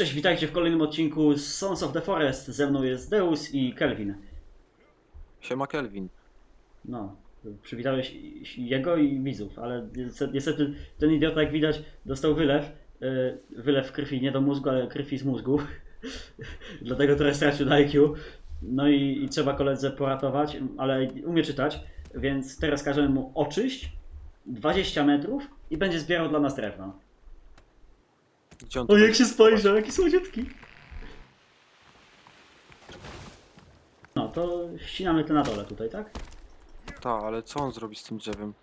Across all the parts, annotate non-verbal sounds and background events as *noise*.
Cześć, witajcie w kolejnym odcinku z Sons of the Forest. Ze mną jest Deus i Kelvin. Siema Kelvin. No, przywitałeś jego i widzów, ale niestety- ten idiota, jak widać, dostał wylew. Yy, Wylew krwi nie do mózgu, ale krwi z mózgu. *laughs* Dlatego trochę stracił na IQ. No i, i trzeba koledze poratować, ale umie czytać, więc teraz każemy mu oczyść 20 metrów i będzie zbierał dla nas drewno. Gdzie on O, jak będzie? się spojrzał, jaki słodziutki. No, to ścinamy to na dole tutaj, tak? Ta, ale co on zrobi z tym drzewem?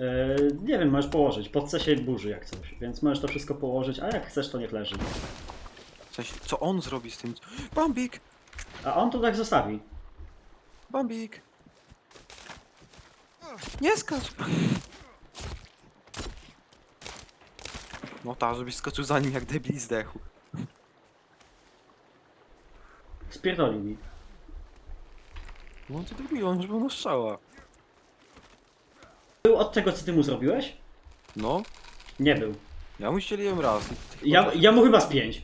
E, nie wiem, możesz położyć. Pod C się burzy jak coś, więc możesz to wszystko położyć, a jak chcesz, to niech leży. W sensie, co on zrobi z tym... Bambik! A on to tak zostawi. Bambik! Nie skacz! No ta, żebyś skoczył za nim jak debil i zdechł. Spierdoli mi. No co debil, on już był na strzała. Był od tego, co ty mu zrobiłeś? No, Nie był. ja mu ścieliłem raz. Ty chyba Ja, ja mu chyba z pięć.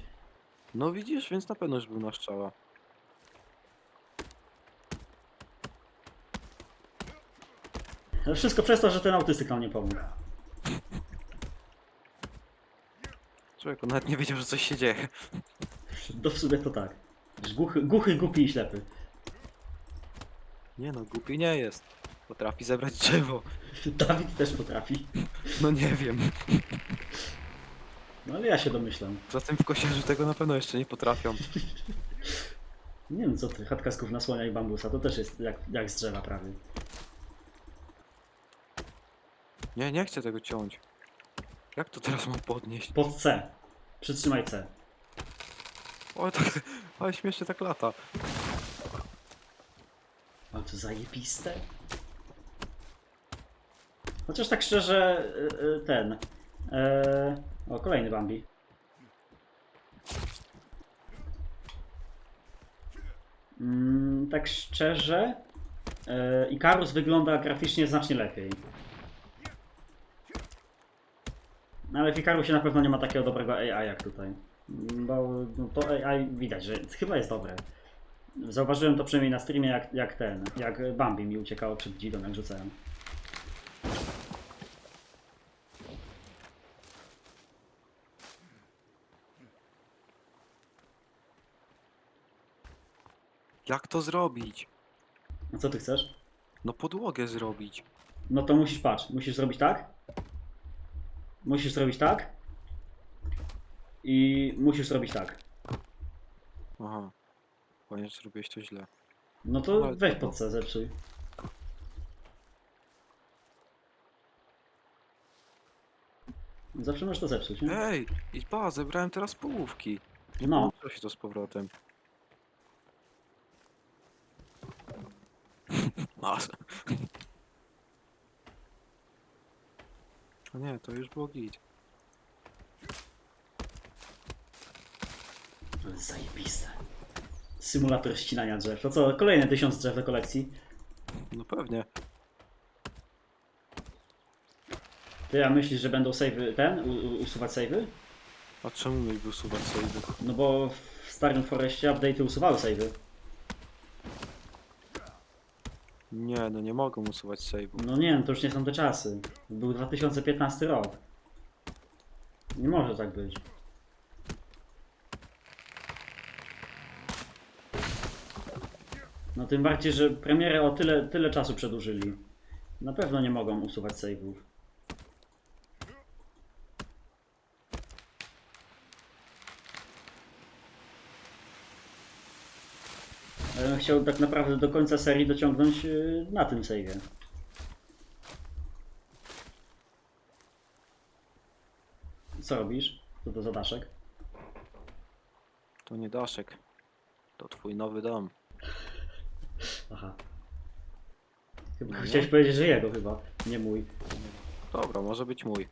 No widzisz, więc na pewno już był na strzała. Ale wszystko przez to, że ten autystyk nam nie pomógł. Człowiek, on nawet nie wiedział, że coś się dzieje. To w sumie to tak. Głuchy, głuchy głupi i ślepy. Nie no, głupi nie jest. Potrafi zebrać drzewo. *laughs* Dawid też potrafi. No nie wiem. No ale ja się domyślam. Zatem w kosiarzu tego na pewno jeszcze nie potrafią. *laughs* Nie wiem co ty, chatka z gówna słonia i bambusa, to też jest jak, jak z drzewa prawie. Nie, nie chcę tego ciąć. Jak to teraz mam podnieść? Pod C. Przytrzymaj C. O, tak, *laughs* ale śmiesznie tak lata. Ale to zajebiste. Chociaż tak szczerze, y, y, ten. e, o, kolejny Bambi. Mm, tak szczerze, e, Ikarus wygląda graficznie znacznie lepiej. No, ale w Ikarusie na pewno nie ma takiego dobrego AI jak tutaj. Bo no, to AI widać, że chyba jest dobre. Zauważyłem to przynajmniej na streamie, jak, jak ten, jak Bambi mi uciekało przed dzidą, jak rzucałem. Jak to zrobić? A co ty chcesz? No podłogę zrobić. No to musisz, patrz, musisz zrobić tak. Musisz zrobić tak. I musisz zrobić tak. Aha. Ponieważ zrobiłeś to źle. No to Ale weź pod C, zepsuj. Zawsze możesz to zepsuć, nie? Ej, idź ba, zebrałem teraz połówki. Nie No. połączyło się to z powrotem. *laughs* Masz. O nie, to już było git. Zajebiste. Symulator ścinania drzew. To co, kolejne tysiąc drzew do kolekcji. No pewnie. Ty, a myślisz, że będą savey ten, u, u, usuwać savey? A czemu mieliby usuwać save'y? No bo w starym Forestie update'y usuwały savey. Nie, no nie mogą usuwać save'ów. No nie, no to już nie są te czasy. Był 2015 rok. Nie może tak być. No tym bardziej, że premierę o tyle, tyle czasu przedłużyli. Na pewno nie mogą usuwać save'ów. Chciał tak naprawdę do końca serii dociągnąć yy, na tym save'ie. Co robisz? Co to za daszek? To nie Daszek. To twój nowy dom. Aha. Chyba No nie? chciałeś powiedzieć, że jego chyba, nie mój. Dobra, może być mój.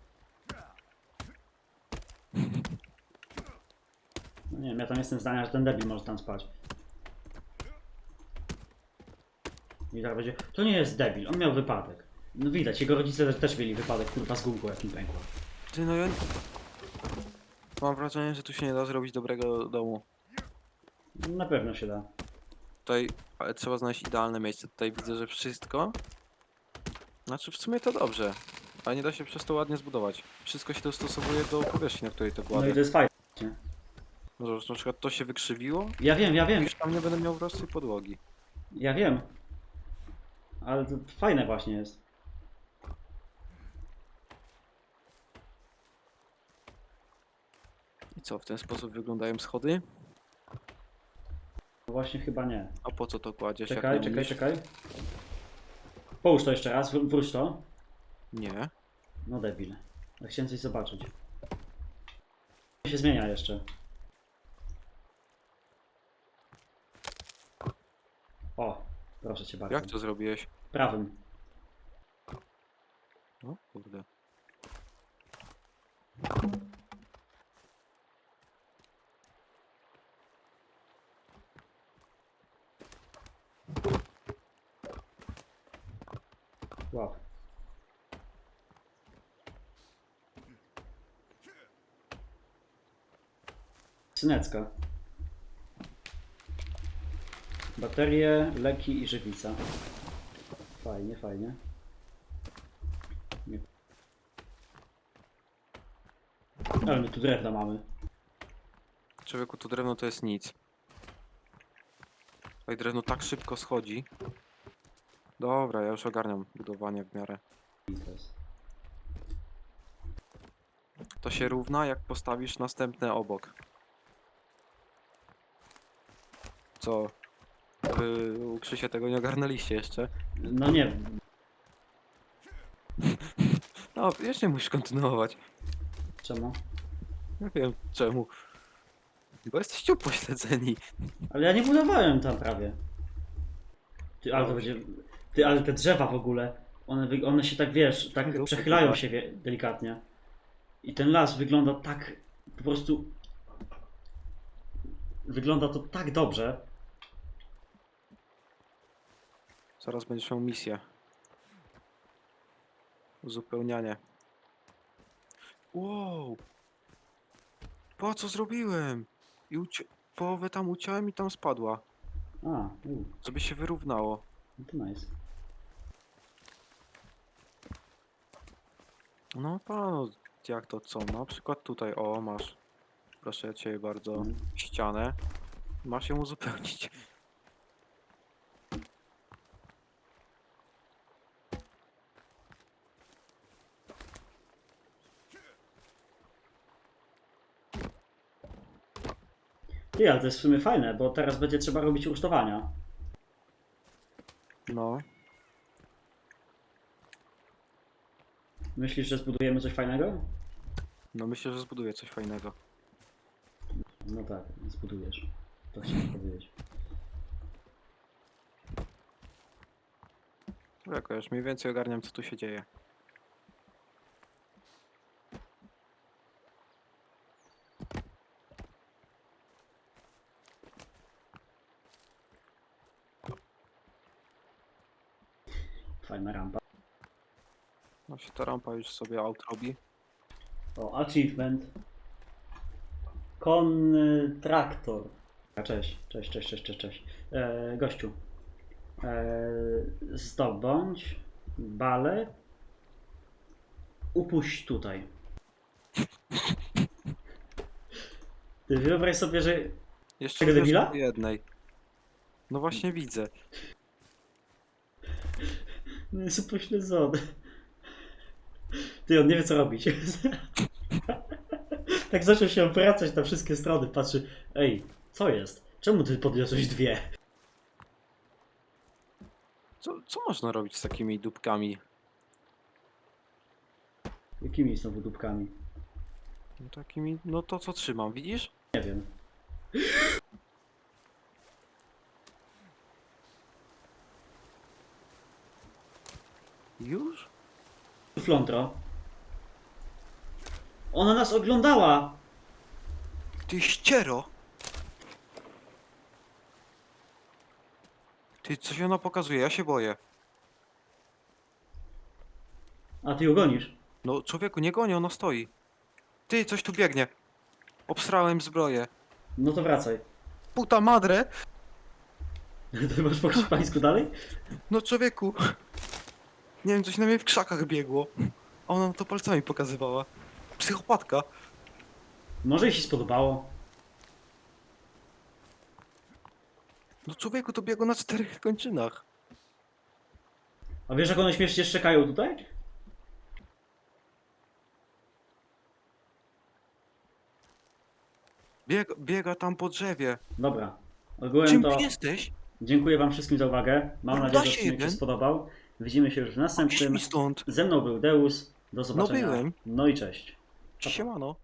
No nie wiem, ja tam jestem zdania, że ten debil może tam spać. I tak będzie, to nie jest debil, on miał wypadek. No widać, jego rodzice też mieli wypadek, kurwa z gumką jak mi pękła. Ty no ja... Mam wrażenie, że tu się nie da zrobić dobrego domu. Na pewno się da. Tutaj ale trzeba znaleźć idealne miejsce. Tutaj widzę, że wszystko. Znaczy w sumie to dobrze. Ale nie da się przez to ładnie zbudować. Wszystko się dostosowuje do powierzchni, na której to No i kładę. to jest fajne. No, że na przykład to się wykrzywiło, Ja wiem, ja wiem, już tam nie będę miał prostej podłogi. ja wiem. Ale to fajne właśnie jest. I co, w ten sposób wyglądają schody? No Właśnie chyba nie. A po co to kładziesz? jak Czekaj, nie czekaj, umiesz? czekaj. Połóż to jeszcze raz, wr- wróć to. Nie. No debil. Ja chciałem coś zobaczyć. się zmienia jeszcze. O, proszę cię bardzo. Jak to zrobiłeś? Prawym. No kurde. Wow. Synecka. Baterie, leki i żywica. Fajnie, fajnie. Nie. Ale my tu drewna mamy. Człowieku, to drewno to jest nic. Tutaj drewno tak szybko schodzi. Dobra, ja już ogarniam budowanie w miarę. To się równa, jak postawisz następne obok. Co? Wy u Krzysia tego nie ogarnęliście jeszcze. No nie, *laughs* No, jeszcze nie musisz kontynuować. czemu? Nie wiem czemu. Bo jesteście upośledzeni. Ale ja nie budowałem tam prawie. Ty, ale to będzie. Ty, ale te drzewa w ogóle. One, wy- one się tak wiesz, tak Dupy przechylają się wie, delikatnie. I ten las wygląda tak po prostu. Wygląda to tak dobrze. Zaraz będziesz miał misję. Uzupełnianie. Wow! Po co zrobiłem? I uci- połowę tam uciąłem i tam spadła. A, u, Żeby się wyrównało. no to nice. No panu, jak to co? Na przykład tutaj, o masz. Proszę cię bardzo, Mhm. ścianę. Masz ją uzupełnić. Ty, ale to jest w sumie fajne, bo teraz będzie trzeba robić rusztowania. No, Myślisz, że zbudujemy coś fajnego? no myślę, że zbuduję coś fajnego. No tak, zbudujesz. To chciałem powiedzieć. Jako już mniej więcej ogarniam co tu się dzieje. Fajna rampa. No się ta rampa już sobie out robi. O, achievement. Kontraktor. Cześć, cześć, cześć, cześć, cześć, cześć. E, gościu. E, zdobądź balę. Upuść tutaj. Ty wyobraź sobie, że Jeszcze Tego debila? jednej. No właśnie widzę. No jest upośledzony. Ty, on nie wie co robić. tak zaczął się obracać na wszystkie strony, patrzy. Ej, co jest? Czemu ty podniosłeś dwie? Co, co można robić z takimi dupkami? Jakimi znowu dupkami? No takimi, no to co trzymam, widzisz? Nie wiem. Już? Flądro. Ona nas oglądała! Ty ściero! Ty, coś ona pokazuje, ja się boję. A ty ją gonisz. No człowieku, nie gonię, ona stoi. Ty, coś tu biegnie. Obsrałem zbroję. No to wracaj. Puta madre! *laughs* Ty masz po hiszpańsku dalej? No człowieku. Nie wiem, coś na mnie w krzakach biegło. A ona to palcami pokazywała. Psychopatka. Może jej się spodobało. No człowieku, to biegło na czterech kończynach. A wiesz jak one śmiesznie szczekają tutaj? Bieg, biega tam po drzewie. Dobra. Ogółem Czym to ty jesteś? dziękuję wam wszystkim za uwagę. Mam No nadzieję, że się odcinek się jeden. spodobał. Widzimy się już w Idź następnym. mi stąd. Ze mną był Deus. Do zobaczenia. byłem. No i cześć. Siemano.